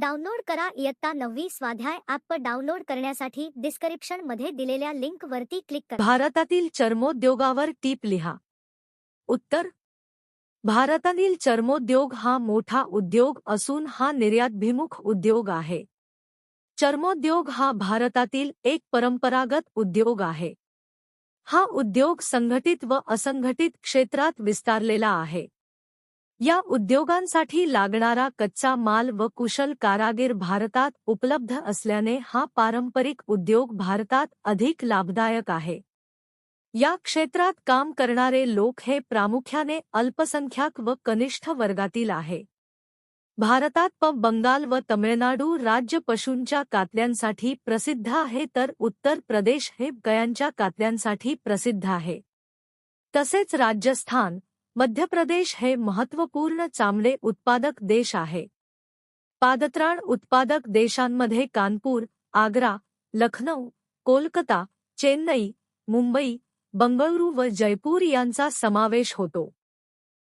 Download करा इयत्ता नववी स्वाध्याय ॲप डाउनलोड करण्यासाठी डिस्क्रिप्शनमध्ये दिलेल्या लिंक वरती क्लिक करा. भारतातील चर्मोद्योगावर टीप लिहा. उत्तर. भारतातील चर्मोद्योग हा मोठा उद्योग असून हा निर्यातभिमुख उद्योग आहे. चर्मोद्योग हा भारतातील एक परंपरागत उद्योग आहे. हा उद्योग संघटित व असंघटित क्षेत्रात विस्तारलेला आहे. या उद्योगांसाठी लागणारा कच्चा माल व कुशल कारागीर भारतात उपलब्ध असल्याने हा पारंपरिक उद्योग भारतात अधिक लाभदायक आहे. या क्षेत्रात काम करणारे लोक हे प्रामुख्याने अल्पसंख्याक व कनिष्ठ वर्गातील आहे. भारतात प बंगाल व तमिळनाडू राज्य पशूंच्या कातल्यांसाठी प्रसिद्ध आहे तर उत्तर प्रदेश हे गयांच्या कातल्यांसाठी प्रसिद्ध आहे. तसेच राजस्थान मध्य प्रदेश हे महत्त्वपूर्ण चामडे उत्पादक देश आहे. पादत्राण उत्पादक देशांमध्ये कानपूर आग्रा लखनौ कोलकाता चेन्नई मुंबई बंगळुरू व जयपूर यांचा समावेश होतो.